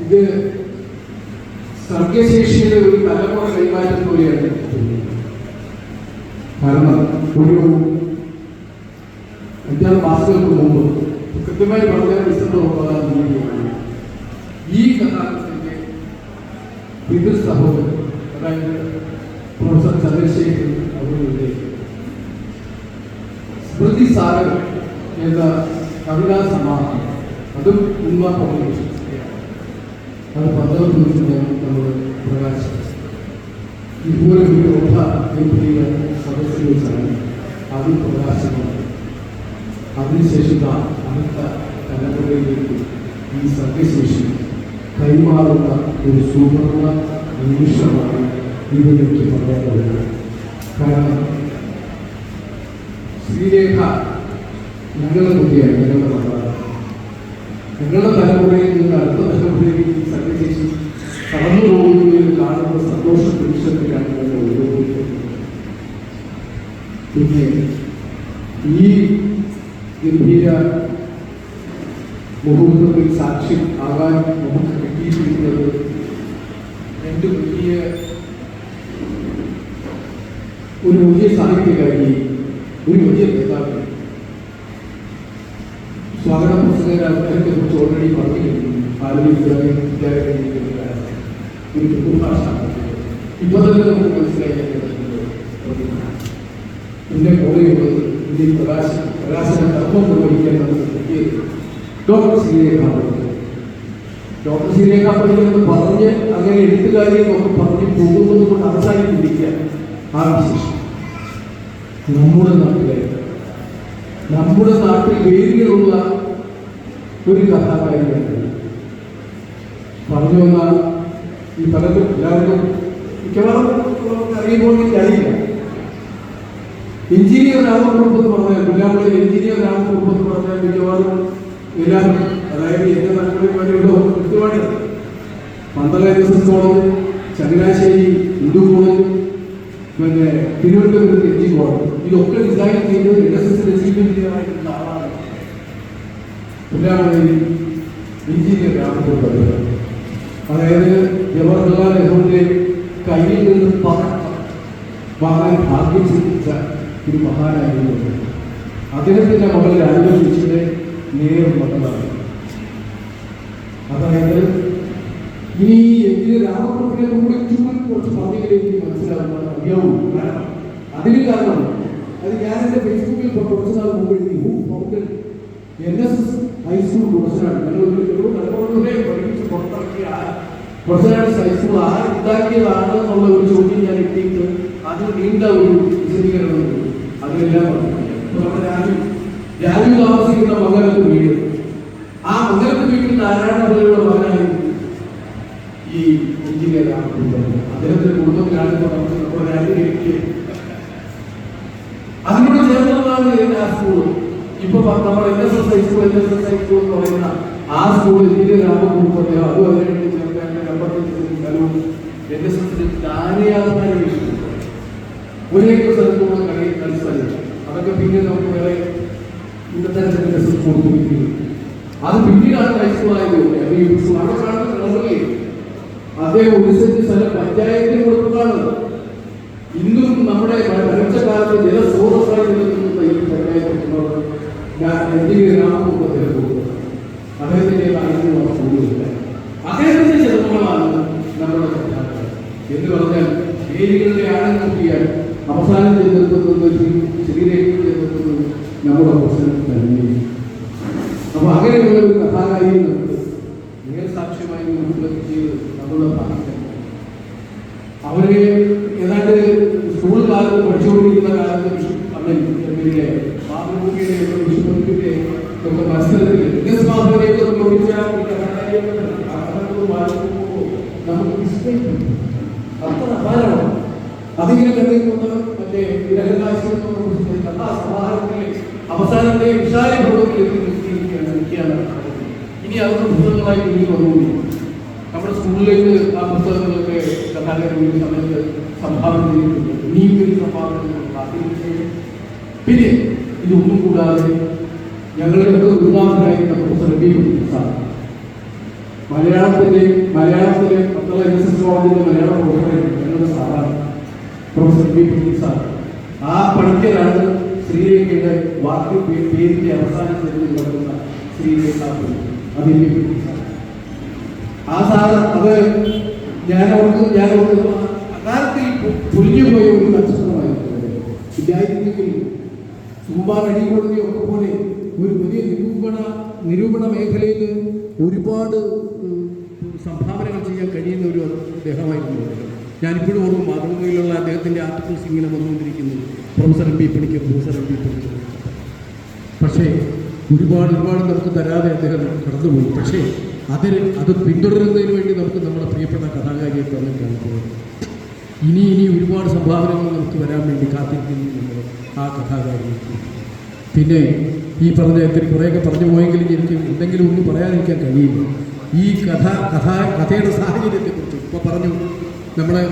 ഇത് സർഗശേഷിയുടെ ഒരു തലമുറ കൈമാറ്റം പോലെയാണ് കാരണം ഒരു അഞ്ചാറ് മാസങ്ങൾക്ക് മുമ്പ് കൃത്യമായി പറഞ്ഞാൽ ഡിസംബർ ഈ കഥാകൃത്തിന്റെ പിതൃ സഹോദരൻ അതായത് പ്രൊഫസർ ചന്ദ്രശേഖരൻ അവരുടെ സ്മൃതി സാഗർ എന്ന കവിതാ സമാഹാരം. അതും ഉന്മാ പബ്ലിക്കേഷൻ അത് പന്ത്രണ്ട് ദിവസമാണ് നമ്മൾ പ്രകാശിച്ചത് ഇതുപോലെ ഒരു ഒട്ട എംപിയുടെ സദസ്സിൽ വെച്ചാണ് അത് പ്രകാശനം അതിനുശേഷം അടുത്ത തലമുറയിലേക്ക് ഈ സത്യശേഷി കൈമാറുന്ന ഒരു സുവർണ നിമിഷമാണ് ഇതിലേക്ക് പറയാനുള്ളത് കാരണം ശ്രീരേഖ ഞങ്ങളുടെ കുട്ടിയാണ് ഞങ്ങളുടെ മകളാണ്. ഞങ്ങളുടെ തലമുറയിൽ നിന്ന് അടുത്ത തലമുറയിലേക്ക് ഈ സത്യശേഷി കടന്നു പോകുന്നതിൽ കാണുന്ന സന്തോഷ നിമിഷത്തിലാണ് ഞങ്ങൾ ഉപയോഗിക്കുന്നത് പിന്നെ ഈ ഗംഭീര മുഹൂർത്തത്തിൽ സാക്ഷ്യം ആകാൻ നമുക്ക് കിട്ടിയിരിക്കുന്നത് രണ്ട് വലിയ ഒരു വലിയ സാഹിത്യകാരി ഒരു വലിയ നേതാവ് സ്വാഗത പുസ്തക അദ്ദേഹത്തെ കുറിച്ച് ഓൾറെഡി പറഞ്ഞു ഒരു കുടുംബാശ ഇപ്പൊ തന്നെ നമുക്ക് മനസ്സിലാക്കാൻ എന്റെ കൂടെയുള്ളത് ഇതിൽ പ്രകാശ പ്രകാശന കർമ്മം നിർവഹിക്കാൻ നമുക്ക് കിട്ടിയത് ഡോക്ടർ ശ്രീരേഖ ഡോക്ടർ ശ്രീരേഖ പണിക്കർ എന്ന് പറഞ്ഞ് അങ്ങനെ എഴുത്തുകാരിയെ ഒക്കെ പറഞ്ഞ് പോകുന്നത് കൊണ്ട് അവസാനിപ്പിക്കുക. ആ വിശേഷം. നമ്മുടെ നാട്ടിലെ നമ്മുടെ നാട്ടിൽ വേദികളുള്ള ഒരു കഥാകാരിയാണ് പറഞ്ഞു വന്ന ഈ പലതും എല്ലാവർക്കും മിക്കവാറും അറിയുമ്പോൾ അറിയില്ല. എഞ്ചിനീയർ രാമകുറുപ്പ് എന്ന് പറഞ്ഞാൽ പുല്ലാമ്പളി എഞ്ചിനീയർ രാമകുറുപ്പ് എന്ന് പറഞ്ഞാൽ മിക്കവാറും എല്ലാവരും അതായത് നാട്ടിൽ വരെയുള്ള കൃത്യമായിട്ട് പന്തള N S S college Changanassery Hindu college പിന്നെ തിരുവനന്തപുരത്ത് എൻ ജി കോളേജ് ഇതൊക്കെ ഡിസൈൻ ചെയ്തത് N S S chief engineer ആയിട്ടുള്ള ബി ജെ പി രാമകുറുപ്പ് അതായത് ജവഹർലാൽ നെഹ്റുവിന്റെ കയ്യിൽ നിന്ന് പണം വാങ്ങാൻ ഭാഗ്യം സിദ്ധിച്ച ഒരു മഹാനായിരുന്നു. അദ്ദേഹത്തിന്റെ മകൾ രാജവംശിയുടെ നേർ മകളാണ്. അതായത് ഇനി എനിക്ക് രാമപ്രഭുവിനെ കൂടി ചുമ്മാ കുറച്ച് പറഞ്ഞെങ്കിലും എനിക്ക് മനസ്സിലാവുന്ന അറിയാവൂ. കാരണം അതിന് കാരണം അത് ഞാൻ എന്റെ ഫേസ്ബുക്കിൽ കുറച്ച് നാൾ മുമ്പ് എഴുതി who fountain N S S high school പ്രൊഫസറാണ് ഞങ്ങൾ തലമുറകളെ പഠിപ്പിച്ച് പുറത്തിറക്കിയ ആ പ്രൊഫസറാണ് ഹൈസ്കൂൾ ആ ഉണ്ടാക്കിയതാണ് എന്നുള്ള ഒരു ചോദ്യം ഞാൻ എത്തിയിട്ട് അത് നീണ്ട ഒരു വിശദീകരണം അതെല്ലാം രാജു താമസിക്കുന്ന മകനത്ത് വീട്. ആ മകനത്ത് വീട്ടിൽ നാരായണ പിള്ളയുടെ മകനായിരുന്നു ഈ എഞ്ചിനീയർ അദ്ദേഹത്തിന്റെ കുടുംബത്തിലാണ് നമ്മുടെ രാജ്യത്തിലേക്ക് അതിനോട് ചേർന്നതാണ് എന്റെ ആ സ്കൂൾ ഇപ്പൊ നമ്മൾ N S S high school N S S high school എന്ന് പറയുന്ന ആ സ്കൂൾ എഞ്ചിനീയർ രാമകുറുപ്പത്തെ അതും അതിനായിട്ട് ചേർക്കാൻ കമ്പത്തിന് എൻ എസ് എസിന് ദാനയാത്മാരെ ഒരേക്കർ സ്ഥലത്തോടെ കളി കളി സ്ഥലം അതൊക്കെ പിന്നെ നമുക്ക് വേറെ ഇന്നത്തെ എൻ എസ് എസ് കൊടുത്തിരിക്കുന്നു അത് പിന്നീടാണ് ഹൈസ്കൂളായത് ഈ സ്കൂൾ അവിടെ കാണുന്ന കളറിലേ അദ്ദേഹം ഒരു സെന്റ് സ്ഥലം പഞ്ചായത്തിന് കൊടുക്കുന്നതാണ് ഇന്നും നമ്മുടെ വരൾച്ച കാലത്ത് ജലസ്രോതസ്സായി നിലനിൽക്കുന്ന ഈ പഞ്ചായത്ത് ഞാൻ എഞ്ചിനീയർ രാമകുമാരത്തിന് കൊടുത്തത് അദ്ദേഹത്തിന്റെ കാര്യങ്ങൾ കൂടുതലില്ല അദ്ദേഹത്തിന്റെ ചെറുപ്പങ്ങളാണ് നമ്മുടെ എന്ന് പറഞ്ഞാൽ വേദികളുടെ ആഴം നോക്കിയാൽ അവസാനം ചെന്നെത്തുന്നത് ശരീരത്തിൽ ചെന്നെത്തുന്നത് നമ്മുടെ പ്രശ്നം തന്നെ. അപ്പൊ അങ്ങനെയുള്ള ഒരു കഥാകാരിയെ നമുക്ക് നേർസാക്ഷ്യമായി മുൻപിൽ ചെയ്ത് നമ്മുടെ ഭാഗ്യം അവരെ ഏതാണ്ട് സ്കൂൾ കാലത്ത് പഠിച്ചുകൊണ്ടിരിക്കുന്ന കാലത്ത് വിഷു അമ്മൻ പുസ്തകങ്ങളായി മുന്നിൽ വന്നുകൊണ്ടിരിക്കും നമ്മുടെ സ്കൂളിലേക്ക് ആ പുസ്തകങ്ങളൊക്കെ കഥാകാരൻ ഈ സമയത്ത് സംഭാവന ചെയ്തിട്ടുണ്ട്. ഇനിയും ഒരു സംഭാവന പിന്നെ ഇതൊന്നും കൂടാതെ ഞങ്ങളുടെ ഗുരുനാഥനായിരുന്ന പ്രൊഫസർ ബി സാർ. മലയാളത്തിന്റെ മലയാളത്തിലെ മറ്റുള്ള എൻ എസ് എസ് കോളേജിന്റെ മലയാള പ്രൊഫസറായിരുന്നു ഞങ്ങളുടെ സാറാണ് പ്രൊഫസർ പി പ്രദീപ് സാർ. ആ പണിക്കലാണ് ശ്രീരേഖയുടെ വാക്ക് പേരിന്റെ അവസാനത്തിൽ കിടക്കുന്ന ശ്രീരേഖ അതിന്റെ ആ സാറ് അത് ഞാൻ അവർക്ക് ഞാൻ അവർക്ക് അകാലത്തിൽ പൊലിഞ്ഞു പോയ ഒരു നക്ഷത്രമായിരുന്നു ഇല്ലായിരുന്നെങ്കിൽ ചുമ്പാർ അടികൊടുതി ഒക്കെ പോലെ ഒരു വലിയ നിരൂപണ നിരൂപണ മേഖലയിൽ ഒരുപാട് സംഭാവനകൾ ചെയ്യാൻ കഴിയുന്ന ഒരു അദ്ദേഹമായിരുന്നു അദ്ദേഹം ഞാനിപ്പോഴും ഓർക്കും മാതൃഭൂമിയിലുള്ള അദ്ദേഹത്തിന്റെ ആർട്ടിക്കിൾസ് ഇങ്ങനെ വന്നുകൊണ്ടിരിക്കുന്നു. Professor M P Panicker professor M P Panicker. പക്ഷേ ഒരുപാട് ഒരുപാട് നമുക്ക് തരാതെ അദ്ദേഹം കടന്നുപോയി. പക്ഷേ അതിൽ അത് പിന്തുടരുന്നതിന് വേണ്ടി നമുക്ക് നമ്മുടെ പ്രിയപ്പെട്ട കഥാകാരിയെ തന്നെ കാണിക്കുന്നത് ഇനി ഇനി ഒരുപാട് സംഭാവനകൾ നമുക്ക് വരാൻ വേണ്ടി കാത്തിരിക്കുന്നു ആ കഥാകാരി പിന്നെ ഈ പറഞ്ഞ ഇത്തിരി കുറേയൊക്കെ പറഞ്ഞു പോയെങ്കിലും എനിക്ക് എന്തെങ്കിലും ഒന്നും പറയാതിരിക്കാൻ കഴിയില്ല. ഈ കഥ കഥ കഥയുടെ സാഹചര്യത്തെക്കുറിച്ച് ഇപ്പോൾ പറഞ്ഞു. നമ്മുടെ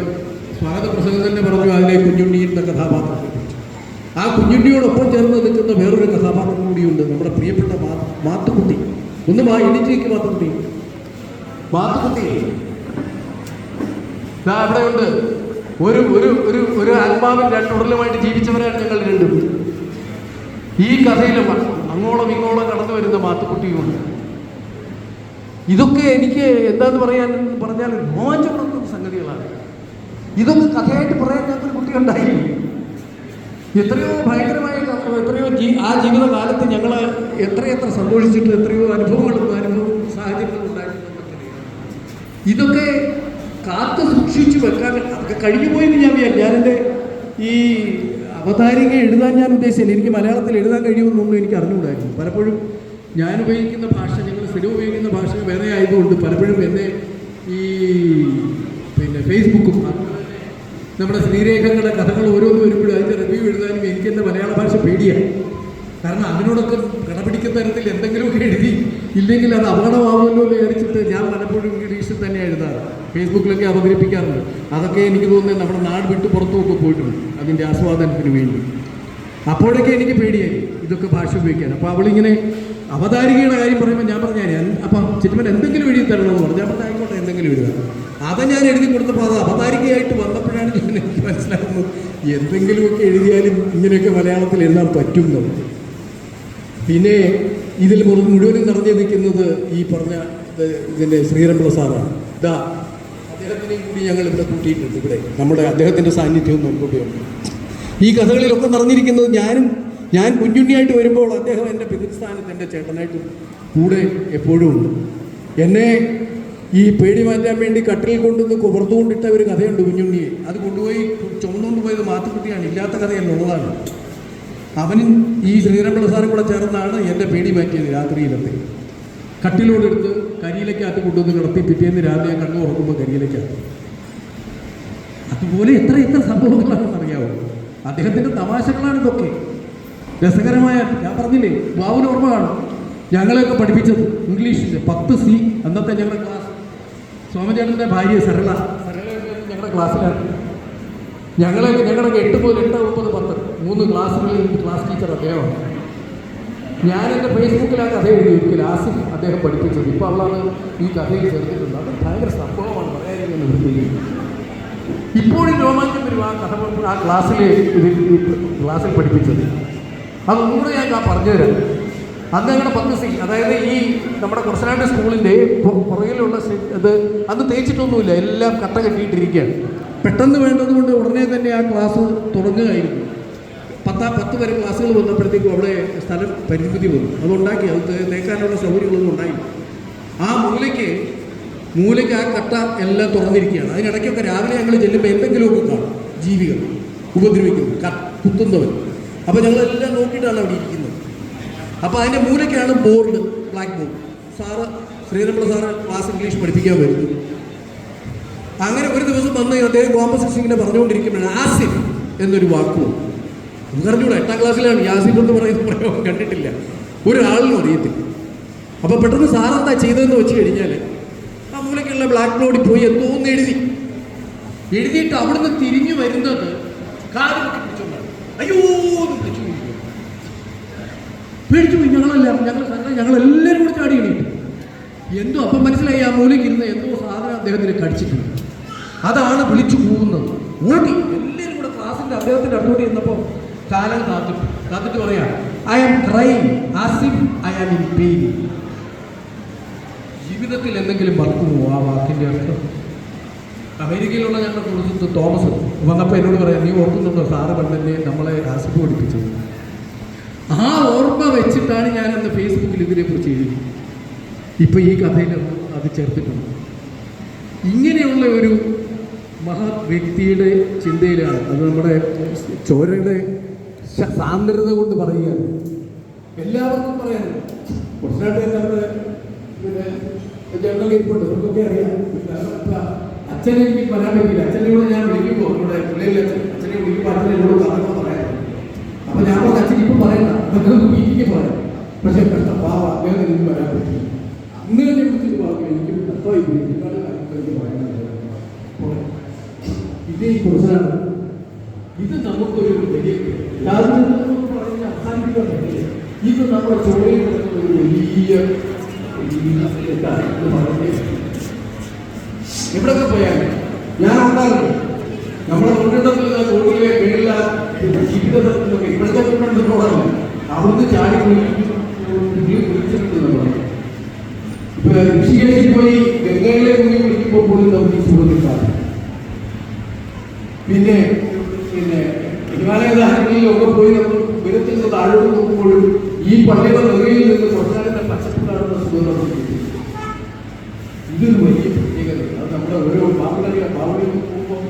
സ്വാഗത പ്രസംഗം തന്നെ പറഞ്ഞു അതിലെ കുഞ്ഞുണ്ണിയുടെ കഥാപാത്രത്തെക്കുറിച്ച് ആ കുഞ്ഞുണ്ണിയോടൊപ്പം ചേർന്ന് നിൽക്കുന്ന വേറൊരു കഥാപാത്രം കൂടിയുണ്ട് നമ്മുടെ പ്രിയപ്പെട്ട മാത്തുക്കുട്ടി. ഒന്ന് മാ എണീറ്റിരിക്കും മാത്തുക്കുട്ടി. മാത്തുക്കുട്ടി. അവിടെ അവിടെയുണ്ട് ഒരു ഒരു ഒരു ഒരു ആത്മാവിൻ രണ്ടുടലുമായിട്ട് ജീവിച്ചവരാണ് ഞങ്ങൾ രണ്ടും. ഈ കഥയിലും അങ്ങോളം ഇങ്ങോളം കടന്നു വരുന്ന മാത്തുക്കുട്ടിയുമുണ്ട്. ഇതൊക്കെ എനിക്ക് എന്താന്ന് പറയാൻ പറഞ്ഞാൽ രോമാഞ്ചപ്പെടുത്തുന്ന സംഗതികളാണ്. ഇതൊക്കെ കഥയായിട്ട് പറയാൻ ഞങ്ങൾക്ക് കുട്ടി ഉണ്ടായി എത്രയോ ഭയങ്കരമായ എത്രയോ ജീ ആ ജീവിതകാലത്ത് ഞങ്ങൾ എത്രയെത്ര സന്തോഷിച്ചിട്ട് എത്രയോ അനുഭവങ്ങളും അനുഭവവും സാഹചര്യങ്ങളും ഉണ്ടായിട്ടുണ്ടെന്നൊക്കെ ഇതൊക്കെ കാത്തു സൂക്ഷിച്ചു വെക്കാൻ അതൊക്കെ കഴിഞ്ഞു പോയെന്ന് ഞാൻ വിചാരിച്ചു. ഞാനെന്റെ ഈ അവതാരിക എഴുതാൻ ഞാൻ ഉദ്ദേശിച്ചില്ല. എനിക്ക് മലയാളത്തിൽ എഴുതാൻ കഴിയുമെന്നൊന്നും എനിക്ക് അറിഞ്ഞുകൂടായിരുന്നു. പലപ്പോഴും ഞാൻ ഉപയോഗിക്കുന്ന ഭാഷ ഞങ്ങൾ സ്ഥിരം ഉപയോഗിക്കുന്ന ഭാഷ വേറെ ആയതുകൊണ്ട് പലപ്പോഴും എന്നെ ഈ പിന്നെ ഫേസ്ബുക്കും നമ്മുടെ ശ്രീരേഖകളുടെ കഥകൾ ഓരോന്നും വരുമ്പോഴും അതിന്റെ റിവ്യൂ എഴുതാനും എനിക്ക് എന്റെ മലയാള ഭാഷ പേടിയാണ്. കാരണം അതിനോടൊക്കെ കടപിടിക്കുന്ന തരത്തിൽ എന്തെങ്കിലുമൊക്കെ എഴുതി ഇല്ലെങ്കിൽ അത് അപകടമാവുമല്ലോ എന്ന് വിചാരിച്ചിട്ട് ഞാൻ പലപ്പോഴും ഇംഗ്ലീഷിൽ തന്നെ എഴുതാറ്. ഫേസ്ബുക്കിലൊക്കെ അവതരിപ്പിക്കാറുണ്ട്. അതൊക്കെ എനിക്ക് തോന്നുന്നത് നമ്മുടെ നാട് വിട്ട് പുറത്തുമൊക്കെ പോയിട്ടുണ്ട് അതിന്റെ ആസ്വാദനത്തിന് വേണ്ടി. അപ്പോഴൊക്കെ എനിക്ക് പേടിയായി. ഇതൊക്കെ ഭാഷ ഉപയോഗിക്കാൻ. അപ്പോൾ അവളിങ്ങനെ അവതാരികയുടെ കാര്യം പറയുമ്പോൾ ഞാൻ പറഞ്ഞാൽ അപ്പം ചിറ്റമ്മൻ എന്തെങ്കിലും എഴുതി തരണമെന്ന് പറഞ്ഞു. ഞാൻ പറഞ്ഞു ആയിക്കോട്ടെ എന്തെങ്കിലും എഴുതുക അത് ഞാൻ എഴുതി കൊടുത്തപ്പോൾ അത് അവതാരികയായിട്ട് വന്നപ്പോഴാണ് ഞാൻ എനിക്ക് മനസ്സിലാക്കുന്നത് എന്തെങ്കിലുമൊക്കെ എഴുതിയാലും ഇങ്ങനെയൊക്കെ മലയാളത്തിൽ എഴുതാൻ പറ്റും പിന്നെ ഇതിൽ മുഴു- മുഴുവനും നിറഞ്ഞു നിൽക്കുന്നത് ഈ പറഞ്ഞ ഇത് ഇതിന്റെ ശ്രീരംഭ സാറാണ്. ഇതാ അദ്ദേഹത്തിനെയും കൂടി ഞങ്ങൾ ഇവിടെ കൂട്ടിയിട്ടുണ്ട് ഇവിടെ. നമ്മുടെ അദ്ദേഹത്തിന്റെ സാന്നിധ്യവും നമുക്കൂടിയുണ്ട് ഈ കഥകളിലൊക്കെ നിറഞ്ഞിരിക്കുന്നത് ഞാനും ഞാൻ കുഞ്ഞുണ്ണിയായിട്ട് വരുമ്പോൾ അദ്ദേഹം എന്റെ പിതൃസ്ഥാനത്ത് എന്റെ ചേട്ടനായിട്ട് കൂടെ എപ്പോഴും ഉണ്ട്. എന്നെ ഈ പേടി മാറ്റാൻ വേണ്ടി കട്ടിലിൽ കൊണ്ടുവന്ന് കുവർത്തുകൊണ്ടിട്ട ഒരു കഥയുണ്ട് കുഞ്ഞുണ്ണിയെ. അത് കൊണ്ടുപോയി ചുമന്നുകൊണ്ട് പോയത് മാത്തുക്കുട്ടിയാണ് ഇല്ലാത്ത കഥയല്ല ഉള്ളതാണ്. അവനും ഈ ശ്രീരംഗള സാറും കൂടെ ചേർന്നാണ് എന്റെ പേടി മാറ്റിയത് രാത്രിയിലത്തെ കട്ടിലോടെടുത്ത് കരിയിലേക്കകത്ത് കൊണ്ടുവന്ന് കിടത്തി പിറ്റേന്ന് രാവിലെ കണ്ണു ഉറക്കുമ്പോൾ കരിയിലേക്കകത്ത് അതുപോലെ എത്ര എത്ര സംഭവങ്ങളാണെന്ന് അറിയാവോ അദ്ദേഹത്തിന്റെ തമാശകളാണ് ഇതൊക്കെ രസകരമായ ഞാൻ പറഞ്ഞില്ലേ ബാബുന് ഓർമ്മ കാണും. ഞങ്ങളെയൊക്കെ പഠിപ്പിച്ചത് ഇംഗ്ലീഷിന്റെ പത്ത് സി അന്നത്തെ ഞങ്ങളുടെ ക്ലാസ് സോമചേട്ടന്റെ ഭാര്യ സരള. സരള ഞങ്ങളുടെ ക്ലാസ്സിലാണ് ഞങ്ങളെ ഞങ്ങളുടെ എട്ട് മുതൽ എട്ട് ഒമ്പത് പത്ത് മൂന്ന് ക്ലാസ്സുകളിൽ ക്ലാസ് ടീച്ചർ അദ്ദേഹമാണ്. ഞാൻ എന്റെ ഫേസ്ബുക്കിൽ ആ കഥ എഴുതി ഒരിക്കൽ ആസിഫ് അദ്ദേഹം പഠിപ്പിച്ചത്. ഇപ്പോൾ അവളാണ് ഈ കഥയിൽ ചേർത്തിട്ടുണ്ട്. അത് ഭയങ്കര സംഭവമാണ് വൃത്തിയിൽ ഇപ്പോഴും രോമാഞ്ചം വരും ആ കഥ ആ ക്ലാസ്സിലെ ക്ലാസ്സിൽ പഠിപ്പിച്ചത്. അതൊന്നുകൂടെ ഞാൻ പറഞ്ഞു പറഞ്ഞുതരാം അന്ന് ഞങ്ങളുടെ പത്ത് സി അതായത് ഈ നമ്മുടെ കുറച്ചനാട് സ്കൂളിന്റെ പുറകിലുള്ള ഇത് അന്ന് തേച്ചിട്ടൊന്നുമില്ല. എല്ലാം കട്ട കെട്ടിയിട്ടിരിക്കുകയാണ്. പെട്ടെന്ന് വേണ്ടതുകൊണ്ട് ഉടനെ തന്നെ ആ ക്ലാസ് തുടങ്ങുകയായിരുന്നു. പത്താം പത്ത് വരെ ക്ലാസ്സുകൾ വന്നപ്പോഴത്തേക്കും അവിടെ സ്ഥലം പരിമിതി വന്നു. അതുണ്ടാക്കി അത് തേക്കാനുള്ള സൗകര്യങ്ങളൊന്നും ഉണ്ടായി ആ മൂലയ്ക്ക് മൂലയ്ക്ക് ആ കട്ട എല്ലാം തുറന്നിരിക്കുകയാണ്. അതിനിടയ്ക്കൊക്കെ രാവിലെ ഞങ്ങൾ ചെല്ലുമ്പോൾ എന്തെങ്കിലുമൊക്കെ കാണും. ജീവികൾ ഉപദ്രവിക്കുന്നു കുത്തുന്നവർ. അപ്പോൾ ഞങ്ങളെല്ലാം നോക്കിയിട്ടാണ് അവിടെ ഇരിക്കുന്നത്. അപ്പോൾ അതിന്റെ മൂലയ്ക്കാണ് board black board. Sir Sreeramana sir class English പഠിപ്പിക്കാൻ വരുന്നു. അങ്ങനെ ഒരു ദിവസം വന്ന് അദ്ദേഹം കോമ്പസിഷൻ ഇങ്ങനെ പറഞ്ഞുകൊണ്ടിരിക്കുമ്പോഴാണ് ആസിഫ് എന്നൊരു വാക്കു വന്നു. നമുക്ക് അറിഞ്ഞൂടാ എട്ടാം ക്ലാസ്സിലാണ് യാസിഫ് എന്ന് പറയുന്ന പ്രയോഗം കണ്ടിട്ടില്ല. ഒരാളിനും അറിയത്തില്ല. അപ്പോൾ പെട്ടെന്ന് സാറെന്താ ചെയ്തതെന്ന് വെച്ച് കഴിഞ്ഞാൽ ആ മൂലയ്ക്കുള്ള ബ്ലാക്ക് ബോർഡിൽ പോയി എന്തോന്ന് എഴുതി. എഴുതിയിട്ട് അവിടുന്ന് തിരിഞ്ഞു വരുന്നത് പിടിച്ചോണ്ടാണ് അയ്യോ വിളിച്ചു. പേടിച്ചു പോയി. ഞങ്ങളെല്ലാം ഞങ്ങൾ എല്ലാവരും കൂടി ചാടി എണീറ്റു. എന്തോ അപ്പം മനസ്സിലായി ആ മൂലയ്ക്ക് ഇരുന്ന് എന്തോ സാധനം അദ്ദേഹത്തിന് കടിച്ചിട്ടുണ്ട്. അതാണ് വിളിച്ചു പോകുന്നത് ഓടി. എല്ലാവരും കൂടെ ക്ലാസ്സിന്റെ അദ്ദേഹത്തിന്റെ അടുത്തോട്ട് ചെന്നപ്പോൾ കാലം കാത്തിട്ടു. കാത്തിട്ട് പറയാം I am crime Asif I am in pain ജീവിതത്തിൽ എന്തെങ്കിലും മറക്കുമോ ആ വാക്കിന്റെ അർത്ഥം? അമേരിക്കയിലുള്ള ഞങ്ങളുടെ സുഹൃത്ത് തോമസ് വന്നപ്പോൾ എന്നോട് പറയാം നീ ഓർക്കുന്നുണ്ടോ സാറ് പണ്ടെന്നെ നമ്മളെ ആസിഫ് പഠിപ്പിച്ചത് ആ ഓർമ്മ വെച്ചിട്ടാണ് ഞാൻ അന്ന് ഫേസ്ബുക്കിൽ ഇതിനെക്കുറിച്ച് എഴുതി ഇപ്പം ഈ കഥയിൽ അത് ചേർത്തിട്ടുണ്ട്. ഇങ്ങനെയുള്ള ഒരു മഹത് വ്യക്തിയുടെ ചിന്തയിലാണ്. അത് നമ്മുടെ ചോരയുടെ സാന്ദ്രത കൊണ്ട് പറയുകയാണ്. എല്ലാവർക്കും പറയാനുണ്ട്. കുറച്ചായിട്ട് നമ്മുടെ പിന്നെ ജനറൽ ഇരിപ്പുണ്ട് അറിയാം. അച്ഛനെ എനിക്ക് പറയാൻ പറ്റില്ല അച്ഛനോട് ഞാൻ വിളിക്കുമ്പോൾ നമ്മുടെ പിള്ളേരിൽ അച്ഛൻ അച്ഛനെ വിളിക്കുമ്പോൾ അച്ഛൻ എന്നോട് പറഞ്ഞു പറയാം അപ്പൊ ഞാൻ പറഞ്ഞ അച്ഛൻ ഇപ്പം പറയണ്ട. അതൊക്കെ വീട്ടിക്ക് പറയാം പക്ഷെ പാവ അദ്ദേഹം എനിക്ക് വരാൻ പറ്റില്ല അന്ന് തന്നെ വിളിച്ചിട്ട് പറഞ്ഞു എനിക്ക് പോരെ. ഇത് ഈ കുറച്ചാണ്. ഇത് നമുക്കൊരു വലിയ രാജ്യത്ത് പറഞ്ഞ് അവസാനിപ്പിക്കാൻ ഇത് നമ്മുടെ ചോരയിൽ ഒരു വലിയ പറഞ്ഞ് എവിടൊക്കെ പോയാൽ ഞാൻ ഉണ്ടാകും. നമ്മുടെ തൊഴിലിടത്തിൽ കോഴിയിലെ മേളില ജീവിതത്തിലൊക്കെ ഇവിടുത്തെ തൊഴിലുണ്ടോടല്ല അവിടുന്ന് ചാടി കുളിച്ചിട്ടുണ്ട് നമ്മൾ ഇപ്പൊ ഋഷികേശിൽ പോയി ഗംഗയിലെ പോയി കുളിക്കുമ്പോൾ പോലും നമുക്ക് സുഖത്തിലാണ് പിന്നെ പിന്നെ ഹിമാലയ ദാഹങ്ങളിലൊക്കെ പോയി നമ്മൾ ഉയരത്തിൽ നിന്ന് താഴോട്ട് നോക്കുമ്പോഴും ഈ പള്ളിയുടെ നിറയിൽ നിന്ന് കുറച്ചാലിന്റെ പച്ചപ്പ് കാണുന്ന സുഖം നമുക്ക് ഇതൊരു വലിയ നമ്മുടെ ഓരോ ബാബുലറിയ ബാബുലി പോകുമ്പോൾ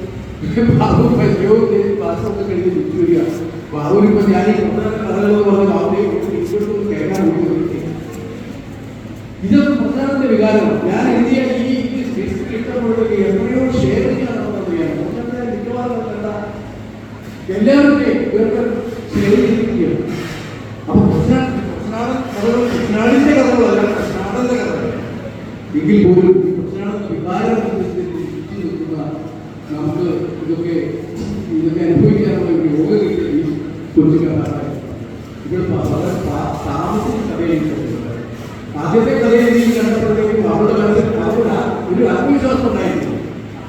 ബാബു പയ്യോ ക്ലാസ്സൊക്കെ കഴിഞ്ഞ് തിരിച്ചു വരിക. ബാബുലിപ്പോ ഞാൻ ഈ കഥകളെന്ന് പറഞ്ഞ ബാബുയെ ഇങ്ങോട്ട് കേൾക്കാൻ ഇതൊക്കെ പ്രധാനത്തിന്റെ വികാരമാണ്. ഞാൻ എഴുതിയ ഈ ഇട്ടപ്പോഴൊക്കെ എത്രയോ ഷെയർ ചെയ്യാൻ മിക്കവാറും എല്ലാവരുടെയും ഇവർക്ക് ഷെയർ ചെയ്തിരിക്കുകയാണ് അപ്പൊ കൃഷ്ണ- കൃഷ്ണാടൻ കഥകൾ കൃഷ്ണാടിന്റെ കഥകളല്ല കൃഷ്ണാടന്റെ കഥകൾ എങ്കിൽ പോലും ഈ കൃഷ്ണാടന്റെ വികാരം ചുറ്റി നിൽക്കുന്ന നമുക്ക് ഇതൊക്കെ ഇതൊക്കെ അനുഭവിക്കാനുള്ള ഒരു യോഗ കിട്ടിയ ഈ കൊച്ചുകാരാണ് ഇവിടെ വളരെ താ- താമസിച്ച കഥയായിട്ട് ആദ്യത്തെ കഥയിൽ നീ കണ്ടപ്പോഴേക്കും അവളുടെ മനസ്സിൽ അവളുടെ ആ- ഒരു ആത്മവിശ്വാസം ഉണ്ടായിരുന്നു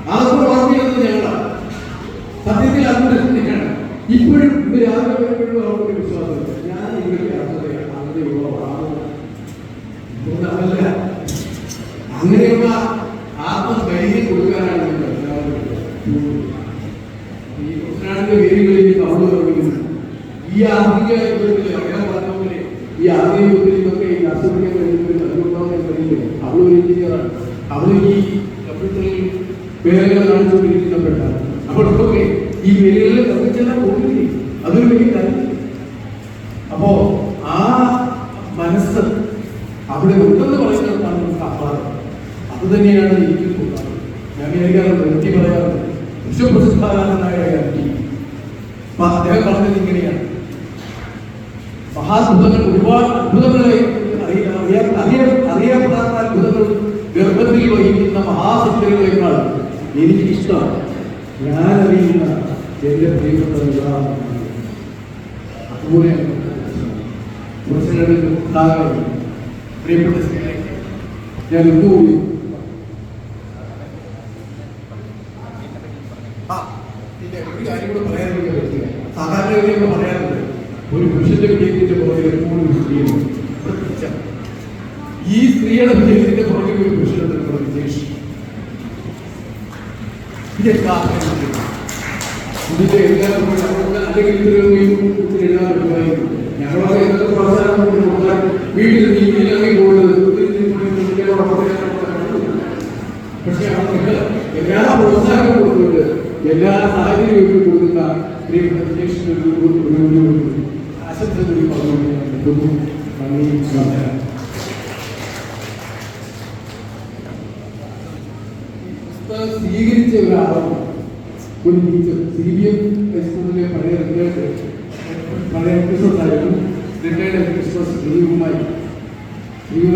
അതൊക്കെ വളർത്തിയത് ഞങ്ങളാണ് സത്യത്തിൽ ആത്മവിശ്വാസത്തിനാണ് ഇപ്പോഴും ഇത് രാവിലെ വരുമ്പോഴും അവർക്ക് വിശ്വാസമില്ല. ഞാൻ ഇവരുടെ അർത്ഥതയാണ് അങ്ങനെയുള്ള അതല്ല അങ്ങനെയുള്ള ആത്മധൈര്യം കൊടുക്കാനാണ് ഈ കൃഷ്ണാടിന്റെ വേരുകളിലേക്ക് അവൾ തുടങ്ങുന്നത് ഈ ആധുനിക യുഗത്തിൽ അങ്ങനെ പറഞ്ഞ ഈ ആധുനിക യുഗത്തിലൊക്കെ ഈ അസുഖങ്ങൾ അതുകൊണ്ടാണ് കഴിയില്ല അവൾ ഒരു എഞ്ചിനീയറാണ് അവൾ ഈ വേലകൾ കാണിച്ചുകൊണ്ടിരിക്കുന്ന പെട്ടാണ് അപ്പോഴൊക്കെ ഈ വേലകളിൽ കത്തിച്ചെല്ലാം പോകുന്നില്ലേ അതൊരു വലിയ കാര്യം അപ്പോ ആ മനസ്സ് അവിടെ ഉണ്ടെന്ന് പറയുന്നതാണ് നമുക്ക് ആഹ്ലാദം അത് തന്നെയാണ് എനിക്ക് തോന്നാറ് ഞാൻ വിചാരിക്കാറുണ്ട് എനിക്ക് പറയാറുണ്ട് വിശ്വപ്രസിദ്ധാനായ വ്യക്തി അപ്പൊ അദ്ദേഹം പറഞ്ഞത് ഇങ്ങനെയാണ് മഹാത്ഭുതങ്ങൾ ഒരുപാട് അത്ഭുതങ്ങളെ അറിയ- അറിയാ- അറിയ- അറിയപ്പെടാത്ത അത്ഭുതങ്ങൾ ഗർഭത്തിൽ വഹിക്കുന്ന മഹാസത്യങ്ങളെക്കാൾ എനിക്ക് ഞാനറിയുന്ന എന്റെ പ്രിയപ്പെട്ട വിവാഹം അതുപോലെ കുറച്ചുകളിൽ ഉണ്ടാകാറുണ്ട്. പ്രിയപ്പെട്ട സ്ത്രീകളെ ഞാൻ ഒന്നുകൂടി ഒരു സാധാരണ പറയാറുണ്ട് പുരുഷന്റെ വിജയത്തിന്റെ പുറകിൽ എപ്പോഴും ഒരു ഈ സ്ത്രീയുടെ വിജയത്തിന്റെ പുറകിൽ ഒരു വിജേഷ് ഇതൊക്കെ ആഗ്രഹിക്കുന്നു ഇതിന്റെ നമുക്ക് അല്ലെങ്കിൽ ഇതിലൊന്നും പറ്റുമായിരുന്നു ഞങ്ങളൊക്കെ കൊണ്ട് കൊടുത്താൽ വീട്ടിൽ നീ ഇല്ലെങ്കിൽ പോകുന്നത് പക്ഷെ അവർക്ക് എല്ലാ പ്രോത്സാഹനം കൊടുക്കുന്നുണ്ട് എല്ലാ സാഹചര്യവും കൊടുക്കുന്ന ആശംസ കൂടി പറഞ്ഞുകൊണ്ട് നന്ദി നമസ്കാരം integrado quel tizio Silvio è scusato a parlare di questo parlare di questo taglio, ritenere questo Silvio Mai Silvio